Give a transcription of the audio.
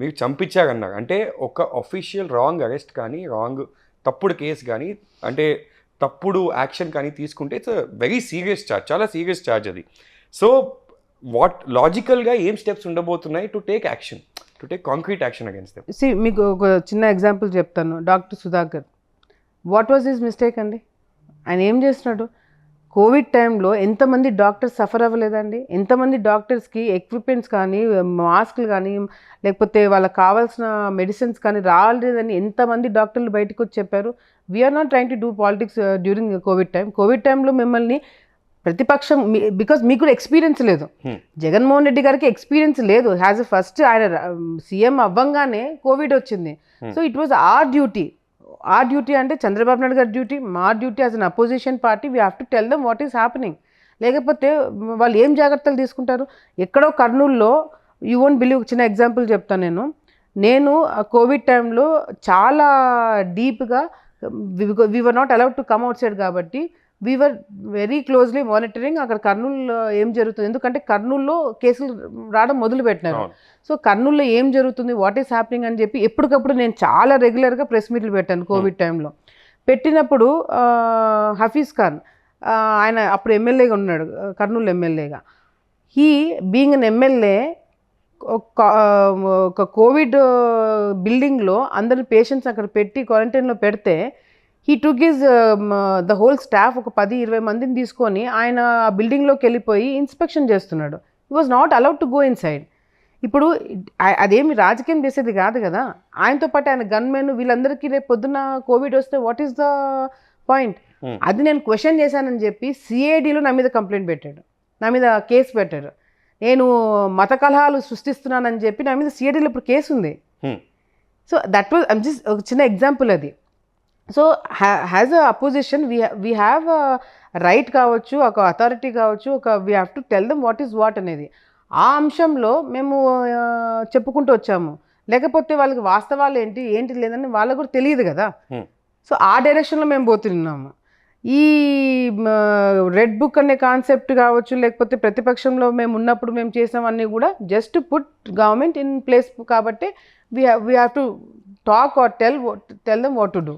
మీరు చంపించారన్నారు. అంటే ఒక అఫీషియల్ రాంగ్ అరెస్ట్ కానీ రాంగ్ తప్పుడు కేసు కానీ అంటే తప్పుడు యాక్షన్ కానీ తీసుకుంటే ఇట్స్ వెరీ సీరియస్ చార్జ్ చాలా సీరియస్ ఛార్జ్ అది. సో వాట్ లాజికల్గా ఏం స్టెప్స్ ఉండబోతున్నాయి to take action to take concrete action against them see మీకు ఒక చిన్న ఎగ్జాంపుల్ చెప్తాను. Doctor Sudhakar. What was his mistake అండి? ఆయన ఏం చేస్తున్నాడు? కోవిడ్ టైంలో ఎంతమంది డాక్టర్స్ సఫర్ అవ్వలేదండి? ఎంతమంది డాక్టర్స్కి ఎక్విప్మెంట్స్ కానీ మాస్క్లు కానీ లేకపోతే వాళ్ళకి కావాల్సిన మెడిసిన్స్ కానీ రాలేదని ఎంతమంది డాక్టర్లు బయటకు వచ్చి చెప్పారు? We are not train to do politics during covid time. Covid టైంలో మిమ్మల్ని ప్రతిపక్షం బికాజ్ మీకు కూడా ఎక్స్పీరియన్స్ లేదు. Hmm. జగన్మోహన్ రెడ్డి గారికి ఎక్స్పీరియన్స్ లేదు. హ్యాజ్ ఫస్ట్ ఆయన సీఎం అవ్వంగానే కోవిడ్ వచ్చింది. So it was our duty ఆ డ్యూటీ అంటే చంద్రబాబు నాయుడు గారి డ్యూటీ మా duty as an opposition party we have to tell them what is happening లేకపోతే వాళ్ళు ఏం జాగ్రత్తలు తీసుకుంటారు? ఎక్కడో కర్నూలులో యూ ఓన్ బిలీవ్ చిన్న ఎగ్జాంపుల్ చెప్తాను నేను. నేను కోవిడ్ టైంలో చాలా డీప్గా we were not allowed to come outside కాబట్టి we are very closely monitoring అక్కడ కర్నూలులో ఏం జరుగుతుంది. ఎందుకంటే కర్నూలులో కేసులు రావడం మొదలు పెట్టినారు. సో కర్నూలులో ఏం జరుగుతుంది వాట్ ఈస్ హ్యాపెనింగ్ అని చెప్పి ఎప్పటికప్పుడు నేను చాలా రెగ్యులర్గా ప్రెస్ మీట్లు పెట్టాను కోవిడ్ టైంలో పెట్టినప్పుడు హఫీజ్ ఖాన్ ఆయన అప్పుడు ఎమ్మెల్యేగా ఉన్నాడు కర్నూలు ఎమ్మెల్యేగా. హీ బీయింగ్ అన్ ఎమ్మెల్యే ఒక ఒక కోవిడ్ బిల్డింగ్లో అందరి పేషెంట్స్ అక్కడ పెట్టి క్వారంటైన్లో పెడితే he took is the whole staff ఒక పది ఇరవై మందిని తీసుకొని ఆయన ఆ బిల్డింగ్లోకి వెళ్ళిపోయి ఇన్స్పెక్షన్ చేస్తున్నాడు. ఈ was not allowed to go inside ఇప్పుడు అదేమి రాజకీయం చేసేది కాదు కదా. ఆయనతో పాటు ఆయన గన్మెన్ వీళ్ళందరికీ రేపు పొద్దున్న కోవిడ్ వస్తే వాట్ ఈస్ ద పాయింట్. అది నేను క్వశ్చన్ చేశానని చెప్పి సిఐడిలో నా మీద కంప్లైంట్ పెట్టాడు. నా మీద కేసు పెట్టాడు నేను మత కలహాలు సృష్టిస్తున్నానని చెప్పి నా మీద సిఐడిలో ఇప్పుడు కేసు ఉంది. So that was I'm just ఒక చిన్న ఎగ్జాంపుల్ అది. So as a opposition we we have right కావచ్చు ఒక అథారిటీ కావచ్చు ఒక we have to tell them what is what అనేది. ఆ అంశంలో మేము చెప్పుకుంటూ వచ్చాము. లేకపోతే వాళ్ళకి వాస్తవాలు ఏంటి ఏంటి లేదని వాళ్ళకు కూడా తెలియదు కదా. సో ఆ డైరెక్షన్లో మేము పోతున్నాము. ఈ రెడ్ బుక్ అనే కాన్సెప్ట్ కావచ్చు లేకపోతే ప్రతిపక్షంలో మేము ఉన్నప్పుడు మేము చేసామన్నీ కూడా just put government in place కాబట్టి we we have to talk or tell tell them what to do